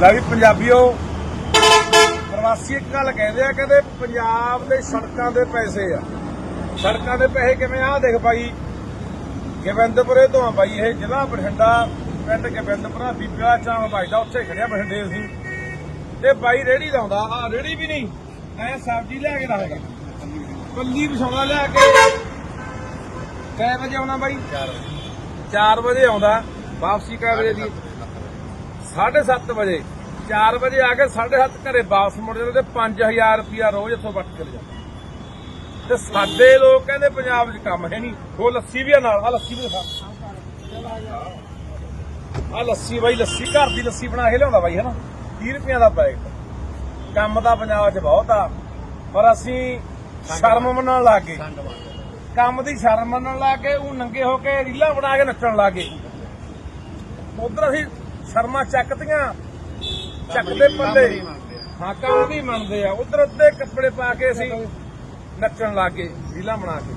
ਲੈ ਵੀ ਪੰਜਾਬੀਓ ਪ੍ਰਵਾਸੀ ਇੱਕ ਗੱਲ ਕਹਿੰਦੇ ਆ ਕਹਿੰਦੇ ਪੰਜਾਬ ਦੇ ਸੜਕਾਂ ਦੇ ਪੈਸੇ ਆ। ਸੜਕਾਂ ਦੇ ਪੈਸੇ ਕਿਵੇਂ ਆ? ਦੇਖ ਬਾਈ ਗੋਬਿੰਦਪੁਰੇ ਤੋਂ ਆ ਬਾਈ ਇਹ ਜ਼ਿਲ੍ਹਾ ਬਠਿੰਡਾ ਪਿੰਡ ਗੋਬਿੰਦਪੁਰਾ ਬੀਬੀਆ ਚਾਂ ਭਾਈਦਾ ਉੱਥੇ ਖੜਿਆ ਬਠਿੰਡੇ ਅਸੀਂ। ਤੇ ਬਾਈ ਰੇੜੀ ਲਾਉਂਦਾ ਆ ਰੇੜੀ ਵੀ ਨਹੀਂ ਐ ਸਬਜ਼ੀ ਲੈ ਕੇ ਰੱਖਦਾ। ਪੱਲੀ ਵਿਛਾਉਂਦਾ ਲਿਆ ਕੇ। ਕੈ ਵਜੇ ਆਉਣਾ ਬਾਈ? 4 4 ਵਜੇ ਆਉਂਦਾ ਵਾਪਸੀ ਕੈ ਵਜੇ ਦੀ? 7:30 ਵਜੇ 4 ਵਜੇ ਆ ਕੇ 7:30 ਘਰੇ ਵਾਪਸ ਮੁੜ ਜਾਂਦੇ ਤੇ 5000 ਰੁਪਇਆ ਰੋਜ਼ ਇੱਥੋਂ ਵੱਟ ਕੇ ਲੈ ਜਾਂਦਾ ਤੇ ਸਾਡੇ ਲੋਕ ਕਹਿੰਦੇ ਪੰਜਾਬ 'ਚ ਕੰਮ ਹੈ ਨਹੀਂ। ਉਹ ਲੱਸੀ ਵੀ ਆ ਨਾਲ ਆ ਲੱਸੀ ਵੀ ਦਿਖਾ। ਆ ਲੱਸੀ ਬਾਈ, ਲੱਸੀ ਘਰ ਦੀ ਲੱਸੀ ਬਣਾ ਕੇ ਲਿਆਉਂਦਾ ਬਾਈ, ਹਨਾ? 30 ਰੁਪਈਆਂ ਦਾ ਪੈਕਟ ਕੰਮ ਦਾ ਪੰਜਾਬ 'ਚ ਬਹੁਤ ਆ, ਪਰ ਅਸੀਂ ਸ਼ਰਮ ਮੰਨਣ ਲੱਗ ਗਏ। ਕੰਮ ਦੀ ਸ਼ਰਮ ਮੰਨਣ ਲੱਗ ਕੇ ਉਹ ਨੰਗੇ ਹੋ ਕੇ ਰੀਲਾਂ ਬਣਾ ਕੇ ਨੱਚਣ ਲੱਗ ਗਏ। ਉਧਰ ਅਸੀਂ ਸ਼ਰਮਾ ਚੱਕਤੀਆਂ ਚੱਕਦੇ ਪੱਲੇ। ਹਾਂ, ਕੰਮ ਵੀ ਮੰਨਦੇ ਆ। ਉਧਰ ਅੱਧੇ ਕੱਪੜੇ ਪਾ ਕੇ ਅਸੀਂ ਨੱਚਣ ਲੱਗ ਗਏ ਬਣਾ ਕੇ।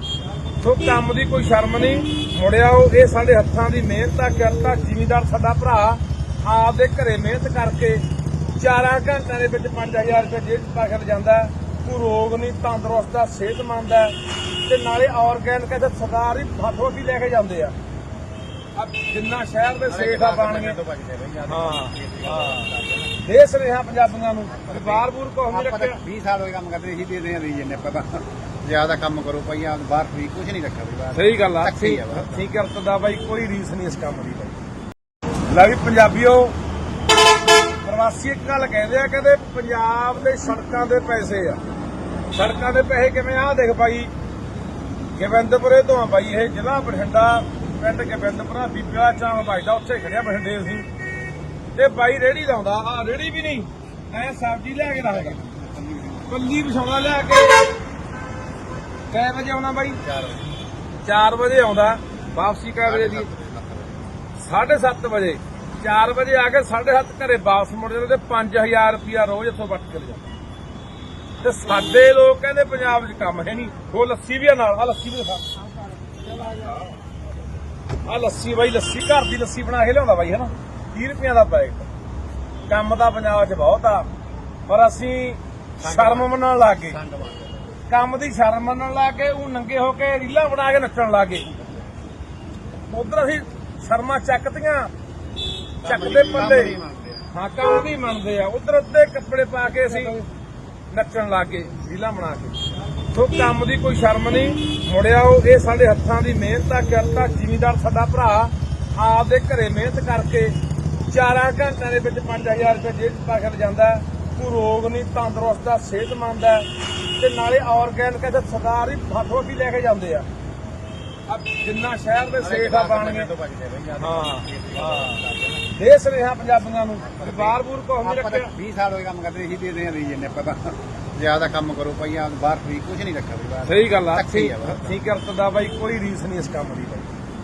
ਸੋ ਕੰਮ ਦੀ ਕੋਈ ਸ਼ਰਮ ਨਹੀਂ। ਮੁੜਿਆ ਇਹ ਸਾਡੇ ਹੱਥਾਂ ਦੀ ਮਿਹਨਤ ਆ ਕਰਤਾ ਜ਼ਿਮੀਦਾਰ ਸਾਡਾ ਭਰਾ, ਆਪਦੇ ਘਰੇ ਮਿਹਨਤ ਕਰਕੇ 4 ਘੰਟਿਆਂ ਦੇ ਵਿੱਚ 5000 ਰੁਪਏ ਜੇਬ 'ਚ ਪਾ ਕੇ ਜਾਂਦਾ ਹੈ। ਕੋਈ ਰੋਗ ਨਹੀਂ, ਤੰਦਰੁਸਤ ਆ, ਸਿਹਤਮੰਦ ਹੈ ਤੇ ਨਾਲੇ ਆਰਗੈਨਿਕ ਇਹਦੇ ਸਰਕਾਰ ਹੀ ਹੱਥੋਂ ਵੀ ਲੈ ਕੇ ਜਾਂਦੇ ਆ। ਜਿੰਨਾ ਸ਼ਹਿਰ ਦੇ ਸੇਠ ਆ ਯਾਰ ਹਾਂ ਹਾਂ। ਦੇ ਸੁਨੇਹਾ ਪੰਜਾਬੀਆਂ ਨੂੰ। ਬਾਰ ਬੂਰ ਕੋ ਨਹੀਂ ਰੱਖਿਆ। 20 ਸਾਲ ਹੋਏ ਕੰਮ ਕਰਦੇ ਸੀ ਦੇ ਦੇ ਜੰਨੇ ਪਤਾ ਜ਼ਿਆਦਾ ਕੰਮ ਕਰੋ ਪਈਆਂ ਬਾਹਰ ਵੀ ਕੁਝ ਨਹੀਂ ਰੱਖਿਆ ਬਾਹਰ। ਸਹੀ ਗੱਲ ਆ ਧੱਕੇ ਹੀ ਆ ਬਸ। ਠੀਕ ਕਰਤ ਦਾ ਬਾਈ ਕੋਈ ਰੀਸ ਨਹੀਂ ਇਸ ਕੰਮ ਦੀ ਬਾਈ। ਲੈ ਵੀ ਪੰਜਾਬੀਓ ਪ੍ਰਵਾਸੀ ਇੱਕ ਗੱਲ ਕਹਿੰਦੇ ਆ ਕਹਿੰਦੇ ਪੰਜਾਬ ਦੇ ਸੜਕਾਂ ਦੇ ਪੈਸੇ ਆ। ਸੜਕਾਂ ਦੇ ਪੈਸੇ ਕਿਵੇਂ ਆ? ਦੇਖ ਬਾਈ ਗੋਬਿੰਦਪੁਰੇ ਤੋਂ ਆ ਬਾਈ ਇਹ ਜ਼ਿਲ੍ਹਾ ਬਠਿੰਡਾ ਪਿੰਡ ਗੋਬਿੰਦਪੁਰਾ ਬੀਬੀਆ ਚਾਂ ਭਾਈਦਾ ਉੱਥੇ ਖੜਿਆ ਬਠਿੰਡੇ ਅਸੀਂ। ਤੇ ਬਾਈ ਰੇੜੀ ਲਾਉਂਦਾ ਆ ਰੇੜੀ ਵੀ ਨਹੀਂ ਐ ਸਬਜ਼ੀ ਲੈ ਕੇ ਰੱਖਦਾ ਪੱਲੀ ਵਿਛਾਉਂਦਾ ਲਿਆ ਕੇ। ਕੈ ਵਜੇ ਆਉਣਾ ਬਾਈ? 4 4 ਵਜੇ ਆਉਂਦਾ ਵਾਪਸੀ ਕੈ ਵਜੇ ਦੀ? 7:30 ਵਜੇ। 4 ਵਜੇ ਆ ਕੇ 7:30 ਘਰੇ ਵਾਪਸ ਮੁੜ ਜਾਂਦੇ ਤੇ 5000 ਰੁਪਿਆ ਰੋਜ਼ ਇੱਥੋਂ ਵੱਟ ਕੇ ਲੈ ਜਾਂਦਾ। ਤੇ ਸਾਡੇ ਲੋਕ ਕਹਿੰਦੇ ਪੰਜਾਬ 'ਚ ਕੰਮ ਹੈ ਨਹੀਂ। ਉਹ ਲੱਸੀ ਵੀ ਆ ਨਾਲ ਆ ਲੱਸੀ ਵੀ ਦਿਖਾ। ਆ ਲੱਸੀ ਬਾਈ ਲੱਸੀ ਘਰ ਦੀ ਲੱਸੀ ਬਣਾ ਕੇ ਲਿਆਉਂਦਾ ਬਾਈ ਹਨਾ? 30 ਰੁਪਈਆਂ ਦਾ ਪੈਕਟ ਕੰਮ ਤਾਂ ਪੰਜਾਬ 'ਚ ਬਹੁਤ ਆ ਪਰ ਅਸੀਂ ਸ਼ਰਮ ਮੰਨਣ ਲੱਗ ਗਏ। ਕੰਮ ਦੀ ਸ਼ਰਮ ਮੰਨਣ ਲੱਗ ਉਹ ਨੰਗੇ ਹੋ ਕੇ ਰੀਲਾਂ ਬਣਾ ਕੇ ਨੱਚਣ ਲੱਗ ਗਏ। ਉਧਰ ਅਸੀਂ ਸ਼ਰਮਾ ਚੱਕਤੀਆਂ ਚੱਕਦੇ ਪੱਲੇ ਨਹੀਂ ਮੰਨਦੇ ਹਾਂ ਕੰਮ ਵੀ ਮੰਨਦੇ ਆ। ਉਧਰ ਅੱਧੇ ਕੱਪੜੇ ਪਾ ਕੇ ਅਸੀਂ ਨੱਚਣ ਲੱਗ ਗਏ ਰੀਲਾਂ ਬਣਾ ਕੇ। ਸੋ ਕੰਮ ਦੀ ਕੋਈ ਸ਼ਰਮ ਨਹੀਂ। ਮੁੜਿਆ ਉਹ ਇਹ ਸਾਡੇ ਹੱਥਾਂ ਦੀ ਮਿਹਨਤ ਆ ਕਰਤਾ ਜ਼ਿਮੀਦਾਰ ਸਾਡਾ ਭਰਾ ਆਪਦੇ ਘਰੇ ਮਿਹਨਤ ਕਰਕੇ 4 ਘੰਟਿਆਂ ਦੇ ਵਿੱਚ 5000 ਰੁਪਏ ਜੇਬ 'ਚ ਪਾ ਕੇ ਜਾਂਦਾ ਹੈ। ਕੋਈ ਰੋਗ ਨਹੀਂ ਤੰਦਰੁਸਤ ਆ ਸਿਹਤਮੰਦ ਹੈ। ਤੇ ਨਾਲੇ ਆਰਗੈਨਿਕ ਇਹਦੇ ਸਰਕਾਰ ਹੀ ਹੱਥੋਂ ਵੀ ਲੈ ਕੇ ਜਾਂਦੇ ਆ। ਆ ਜਿੰਨਾ ਸ਼ਹਿਰ ਦੇ ਸੇਠ ਆ ਤੋਂ ਬਈ ਯਾਰ ਹਾਂ ਹਾਂ। ਦੇ ਸੁਨੇਹਾ ਪੰਜਾਬੀਆਂ ਨੂੰ ਬਾਰ ਬੂਰ ਕੋ ਨਹੀਂ ਆਪਾਂ ਤਾਂ ਰੱਖਿਆ। 20 ਸਾਲ ਹੋਏ ਕੰਮ ਕਰਦੇ ਸੀ ਦੇ ਦੇ ਜੰਨੇ ਪਤਾ ਜ਼ਿਆਦਾ ਕੰਮ ਕਰੋ ਪਈਆਂ ਬਾਹਰ ਵੀ ਕੁਝ ਨਹੀਂ ਰੱਖਿਆ ਬਾਹਰ। ਸਹੀ ਗੱਲ ਆ ਧੱਕੇ ਹੀ ਆ ਬਸ। ਠੀਕ ਕਰਤ ਦਾ ਬਾਈ ਕੋਈ ਰੀਸ ਨਹੀਂ ਇਸ ਕੰਮ ਦੀ ਬਾਈ।